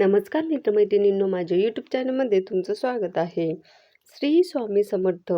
नमस्कार मित्रमैत्रिणींनो माझ्या यूट्यूब चॅनलमध्ये तुमचं स्वागत आहे. श्री स्वामी समर्थ.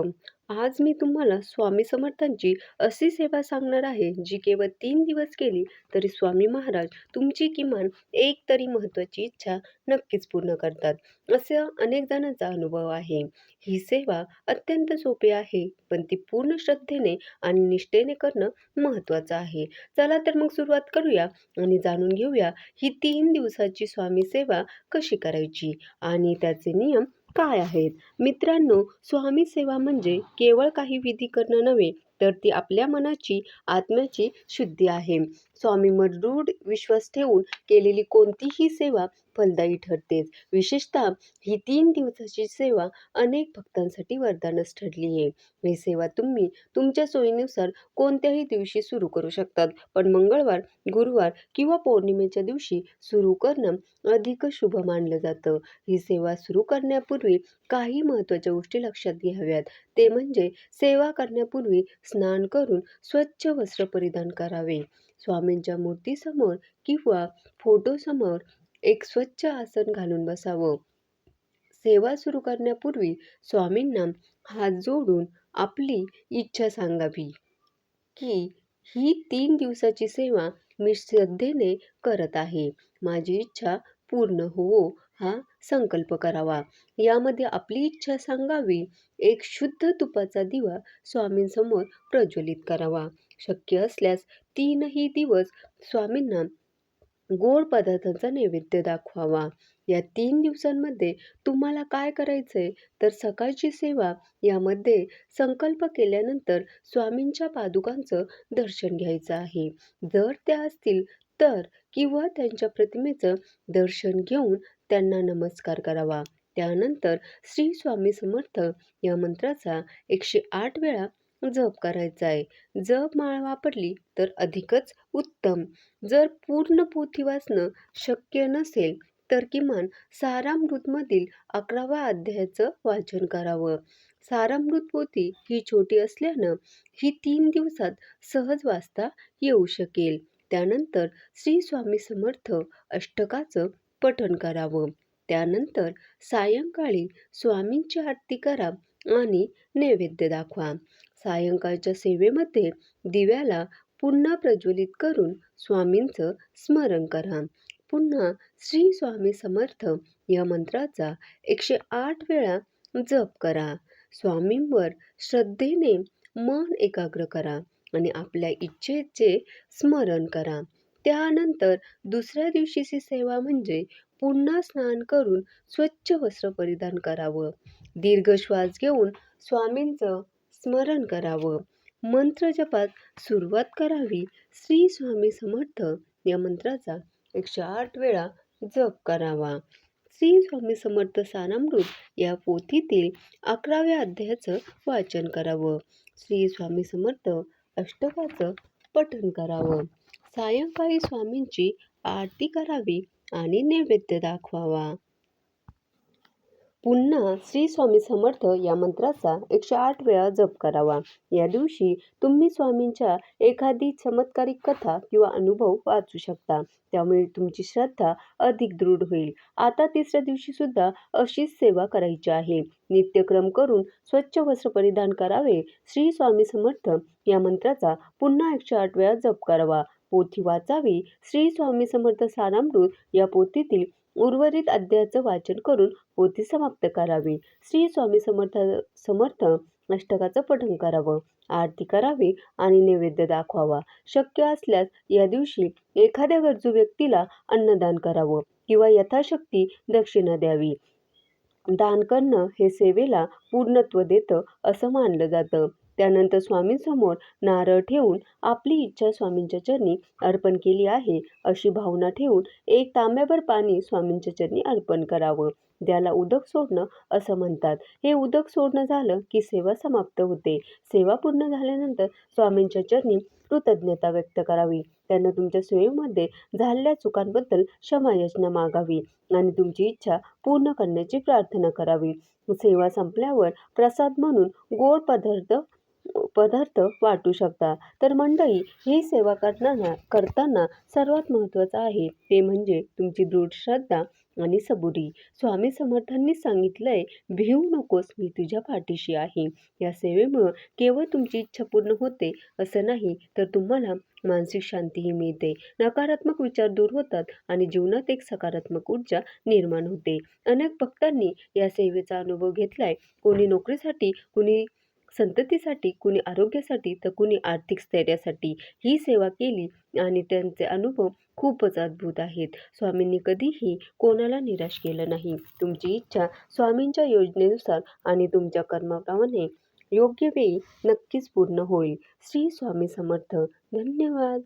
आज मी तुम्हाला स्वामी समर्थांची अशी सेवा सांगणार आहे जी केवळ तीन दिवस केली तरी स्वामी महाराज तुमची किमान एक तरी महत्त्वाची इच्छा नक्कीच पूर्ण करतात. असं अनेक जणांचा अनुभव आहे. ही सेवा अत्यंत सोपी आहे पण ती पूर्ण श्रद्धेने आणि निष्ठेने करणं महत्त्वाचं आहे. चला तर मग सुरुवात करूया आणि जाणून घेऊया ही तीन दिवसाची स्वामी सेवा कशी करायची आणि त्याचे नियम काय आहेत? मित्रांनो स्वामी सेवा म्हणजे केवळ काही विधी करणं नव्हे तर ती आपल्या मनाची आत्म्याची शुद्धी आहे. स्वामींवर दृढ विश्वास ठेवून केलेली कोणतीही सेवा फलदायी ठरतेच विशेषतः ही तीन दिवसाची सेवा अनेक भक्तांसाठी वरदानच ठरली आहे. ही सेवा तुम्ही तुमच्या सोयीनुसार कोणत्याही दिवशी सुरू करू शकतात. पण मंगळवार गुरुवार किंवा पौर्णिमेच्या दिवशी सुरू करणं अधिक शुभ मानलं जातं. ही सेवा सुरू करण्यापूर्वी काही महत्त्वाच्या गोष्टी लक्षात घ्याव्यात. ते म्हणजे सेवा करण्यापूर्वी स्नान करून स्वच्छ वस्त्र परिधान करावे. स्वामींच्या मूर्तीसमोर किंवा फोटोसमोर एक स्वच्छ आसन घालून बसावं. सेवा सुरू करण्यापूर्वी स्वामींना हात जोडून आपली इच्छा सांगावी की ही तीन दिवसाची सेवा मी श्रद्धेने करत आहे. माझी इच्छा पूर्ण होवो हा संकल्प करावा. यामध्ये आपली इच्छा सांगावी. एक शुद्ध तुपाचा दिवा स्वामींसमोर प्रज्वलित करावा. शक्य असल्यास तीनही दिवस स्वामींना गोड पदार्थांचा नैवेद्य दाखवावा. या तीन दिवसांमध्ये तुम्हाला काय करायचंय? तर सकाळची सेवा यामध्ये संकल्प केल्यानंतर स्वामींच्या पादुकांचं दर्शन घ्यायचं आहे. जर त्या असतील तर किंवा त्यांच्या प्रतिमेचं दर्शन घेऊन त्यांना नमस्कार करावा. त्यानंतर श्री स्वामी समर्थ या मंत्राचा एकशे आठ वेळा जप करायचा आहे. जप माळ वापरली तर अधिकच उत्तम. जर पूर्ण पोथी वाचणं शक्य नसेल तर किमान सारामृतमधील अकराव्या अध्यायाचं वाचन करावं. सारामृत पोथी ही छोटी असल्यानं ही तीन दिवसात सहज वाचता येऊ शकेल. त्यानंतर श्री स्वामी समर्थ अष्टकाचं पठण करावं. त्यानंतर सायंकाळी स्वामींची आरती करा आणि नैवेद्य दाखवा. सायंकाळच्या सेवेमध्ये दिव्याला पुन्हा प्रज्वलित करून स्वामींचं स्मरण करा. पुन्हा श्री स्वामी समर्थ या मंत्राचा एकशे आठ वेळा जप करा. स्वामींवर श्रद्धेने मन एकाग्र करा. आणि आपल्या इच्छेचे स्मरण करा. त्यानंतर दुसऱ्या दिवशीची सेवा म्हणजे पुन्हा स्नान करून स्वच्छ वस्त्र परिधान करावं. दीर्घ श्वास घेऊन स्वामींचं स्मरण करावं. मंत्र जपात सुरुवात करावी. श्री स्वामी समर्थ या मंत्राचा एकशे आठ वेळा जप करावा. श्री स्वामी समर्थ सारामृत या पोथीतील अकराव्या अध्यायाचं वाचन करावं. श्री स्वामी समर्थ अष्टकाचं पठण करावं. सायंकाळी स्वामींची आरती करावी आणि नैवेद्य दाखवावा. पुन्हा श्री स्वामी समर्थ या मंत्राचा एकशे आठ वेळा जप करावा. या दिवशी तुम्ही स्वामींच्या एखादी चमत्कारिक कथा किंवा अनुभव वाचू शकता. त्यामुळे तुमची श्रद्धा अधिक दृढ होईल. आता तिसऱ्या दिवशी सुद्धा अशीच सेवा करायची आहे. नित्यक्रम करून स्वच्छ वस्त्र परिधान करावे. श्री स्वामी समर्थ या मंत्राचा पुन्हा एकशे आठ वेळा जप करावा. पोथी वाचावी. श्री स्वामी समर्थ सारामृत या पोथीतील उर्वरित अध्यायाचं वाचन करून पोथी समाप्त करावी. श्री स्वामी समर्थ समर्थ अष्टकाचं पठण करावं. आरती करावी आणि नैवेद्य दाखवावा. शक्य असल्यास या दिवशी एखाद्या गरजू व्यक्तीला अन्नदान करावं किंवा यथाशक्ती दक्षिणा द्यावी. दान करणं हे सेवेला पूर्णत्व देतं असं मानलं जातं. त्यानंतर स्वामींसमोर नारळ ठेवून आपली इच्छा स्वामींच्या चरणी अर्पण केली आहे अशी भावना ठेवून एक तांब्याभर पाणी स्वामींच्या चरणी अर्पण करावं. त्याला उदक सोडणं असं म्हणतात. हे उदक सोडणं झालं की सेवा समाप्त होते. सेवा पूर्ण झाल्यानंतर स्वामींच्या चरणी कृतज्ञता व्यक्त करावी. त्यांना तुमच्या सेवेमध्ये झालेल्या चुकांबद्दल क्षमायाचना मागावी आणि तुमची इच्छा पूर्ण करण्याची प्रार्थना करावी. सेवा संपल्यावर प्रसाद म्हणून गोड पदार्थ पदार्थ वाटू शकता. तर मंडळी ही सेवा करताना करताना सर्वात महत्त्वाचं आहे ते म्हणजे तुमची दृढ श्रद्धा आणि सबुरी. स्वामी समर्थांनी सांगितलंय भिवू नकोस मी तुझ्या पाठीशी आहे. या सेवेमुळं केवळ तुमची इच्छा पूर्ण होते असं नाही तर तुम्हाला मानसिक शांतीही मिळते. नकारात्मक विचार दूर होतात आणि जीवनात एक सकारात्मक ऊर्जा निर्माण होते. अनेक भक्तांनी या सेवेचा अनुभव घेतलाय. कोणी नोकरीसाठी कुणी संततीसाठी कुणी आरोग्यासाठी तर कुणी आर्थिक स्थैर्यासाठी ही सेवा केली आणि त्यांचे अनुभव खूपच अद्भुत आहेत. स्वामींनी कधीही कोणाला निराश केलं नाही. तुमची इच्छा स्वामींच्या योजनेनुसार आणि तुमच्या कर्माप्रमाणे योग्य वेळी नक्कीच पूर्ण होईल. श्री स्वामी समर्थ. धन्यवाद.